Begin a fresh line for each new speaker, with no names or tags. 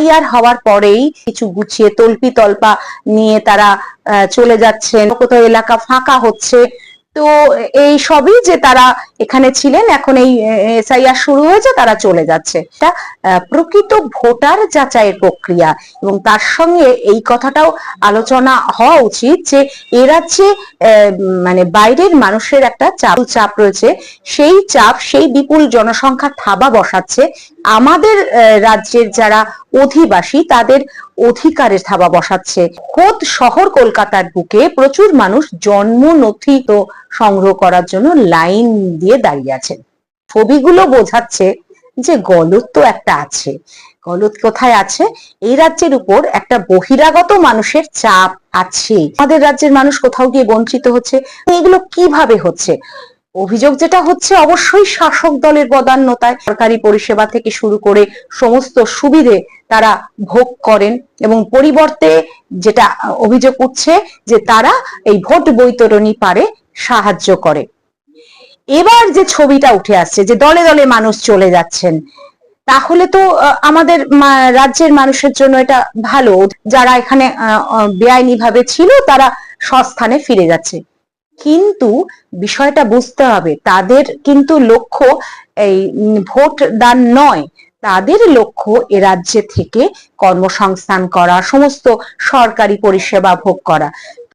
SIR হওয়ার পরেই কিছু গুছিয়ে তল্পি তল্পা নিয়ে তারা চলে যাচ্ছেন। কোথাও এলাকা ফাঁকা হচ্ছে। তো এই সবই যে তারা এখানে ছিলেন, এখন এই এসআইআর শুরু হয়েছে, তারা চলে যাচ্ছে। এটা প্রকৃত ভোটার যাচাইয়ের প্রক্রিয়া। এবং তার সঙ্গে এই কথাটাও আলোচনা হওয়া উচিত যে, এ রাজ্যে মানে বাইরের মানুষের একটা চাপ চাপ রয়েছে। সেই চাপ, সেই বিপুল জনসংখ্যা থাবা বসাচ্ছে। আমাদের রাজ্যের যারা অধিবাসী, তাদের অধিকারের থাবা বসাচ্ছে। খোদ শহর কলকাতার বুকে প্রচুর মানুষ জন্ম নথি তো সংগ্রহ করার জন্য লাইন দিয়ে দাঁড়িয়ে আছেন। ছবিগুলো বোঝাচ্ছে যে গলত তো একটা আছে। গলত কোথায় আছে? এই রাজ্যের উপর একটা বহিরাগত মানুষের চাপ আছে। আমাদের রাজ্যের মানুষ কোথাও গিয়ে বঞ্চিত হচ্ছে? এগুলো কীভাবে হচ্ছে? অভিযোগ যেটা হচ্ছে, অবশ্যই শাসক দলের বদান্যতায় সরকারি পরিষেবা থেকে শুরু করে সমস্ত সুবিধে তারা ভোগ করেন এবং পরিবর্তে যেটা অভিযোগ উঠছে যে তারা এই ভোট বৈতরণী পারে সাহায্য করে। এবার যে ছবিটা উঠে আসছে, যে দলে দলে মানুষ চলে যাচ্ছেন, তাহলে তো আমাদের রাজ্যের মানুষের জন্য এটা ভালো। যারা এখানে বেআইনি ভাবে ছিল, তারা সস্থানে ফিরে যাচ্ছে। কিন্তু বিষয়টা বুঝতে হবে, তাদের কিন্তু লক্ষ্য এই ভোট দান নয়, তাদের লক্ষ্য এ রাজ্যে থেকে কর্মসংস্থান করা, সমস্ত সরকারি পরিষেবা ভোগ করা।